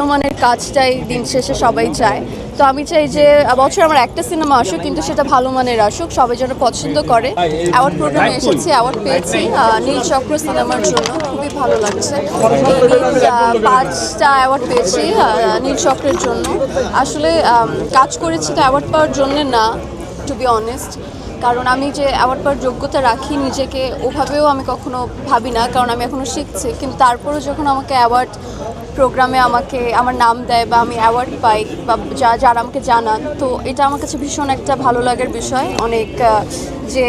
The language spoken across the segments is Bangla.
ভালো মানের কাজটাই দিন শেষে সবাই চায়। তো আমি চাই যে, বছর আমার একটা সিনেমা আসুক, কিন্তু সেটা ভালো মানের আসুক, সবাই যেন পছন্দ করে। অ্যাওয়ার্ড প্রোগ্রামে এসেছি অ্যাওয়ার্ড পেয়েছি নীল চক্র সিনেমার জন্য। খুবই ভালো লাগছে। পাঁচটা অ্যাওয়ার্ড পেয়েছি নীল চক্রের জন্য। আসলে কাজ করেছি তো অ্যাওয়ার্ড পাওয়ার জন্য না টু বি অনেস্ট কারণ আমি যে অ্যাওয়ার্ড পাওয়ার যোগ্যতা রাখি নিজেকে, ওভাবেও আমি কখনো ভাবি না, কারণ আমি এখনও শিখছি। কিন্তু তারপরেও যখন আমাকে অ্যাওয়ার্ড প্রোগ্রামে আমাকে, আমার নাম দেয় বা আমি অ্যাওয়ার্ড পাই বা যা, যারা আমাকে জানান, তো এটা আমার কাছে ভীষণ একটা ভালো লাগার বিষয়। অনেক যে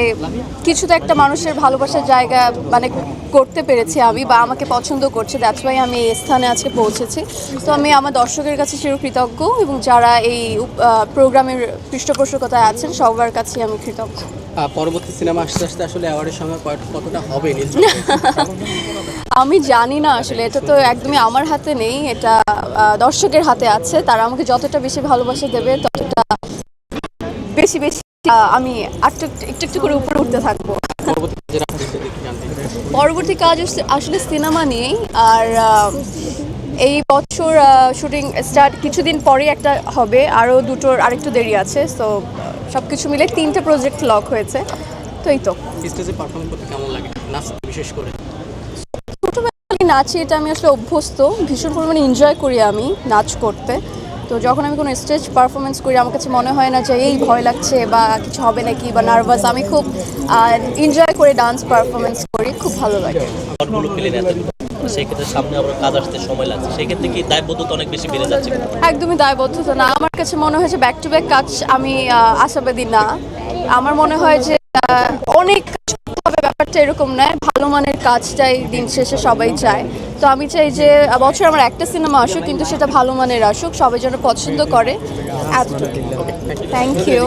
কিছু তো একটা মানুষের ভালোবাসার জায়গা মানে করতে পেরেছি আমি বা আমাকে পছন্দ করছে দ্যাটস ওয়াই আমি এই স্থানে আজকে পৌঁছেছি। তো আমি আমার দর্শকের কাছে চিরকৃতজ্ঞ এবং যারা এই প্রোগ্রামের পৃষ্ঠপোষকতায় আছেন সবার কাছে আমি কৃতজ্ঞ। পরবর্তী সিনেমা আস্তে আস্তে আসলে অ্যাওয়ার্ডের কয়- কতটা হবে? আমি জানি না আসলে এটা তো একদমই আমার হাতে নেই এটা দর্শকের হাতে আছে তারা আমাকে যতটা বেশি ভালোবাসা দেবে ততটা বেশি বেশি আমি একটু একটু একটু করে উপরে উঠতে থাকব। পরবর্তী কাজ আসলে সিনেমা নিয়েই আর এই বছর শুটিং স্টার্ট কিছুদিন পরেই একটা হবে আরও দুটোর আরেকটু দেরি আছে সো সব কিছু মিলে তিনটে প্রজেক্ট লক হয়েছে তো এই তো। স্টেজে পারফর্ম করতে কেমন লাগে? নাচ বিশেষ করে। ছোটোবেলায় নাচি এটা আমি আসলে অভ্যস্ত ভীষণ পরিমাণে এনজয় করি আমি নাচ করতে। তো যখন আমি কোনো স্টেজ পারফরমেন্স করি আমার কাছে মনে হয় না যে এই ভয় লাগছে বা কিছু হবে নাকি বা নার্ভাস আমি খুব এনজয় করে ডান্স পারফরমেন্স করি খুব ভালো লাগে। সেক্ষেত্রে সামনে আবার কাজ আসতে সময় লাগছে। সেক্ষেত্রে কি দায়বদ্ধতা অনেক বেশি বেড়ে যাচ্ছে? একদমই দায়বদ্ধতা না। আমার কাছে মনে হয় যে ব্যাক টু ব্যাক কাজ আমি আশাবাদী না। আমার মনে হয় যে অনেক ব্যাপারটা এরকম নয় ভালো মানের কাজটাই দিন শেষে সবাই চায়। তো আমি চাই যে বছর আমার একটা সিনেমা আসুক কিন্তু সেটা ভালো মানের আসুক সবাই যেন পছন্দ করে। Thank you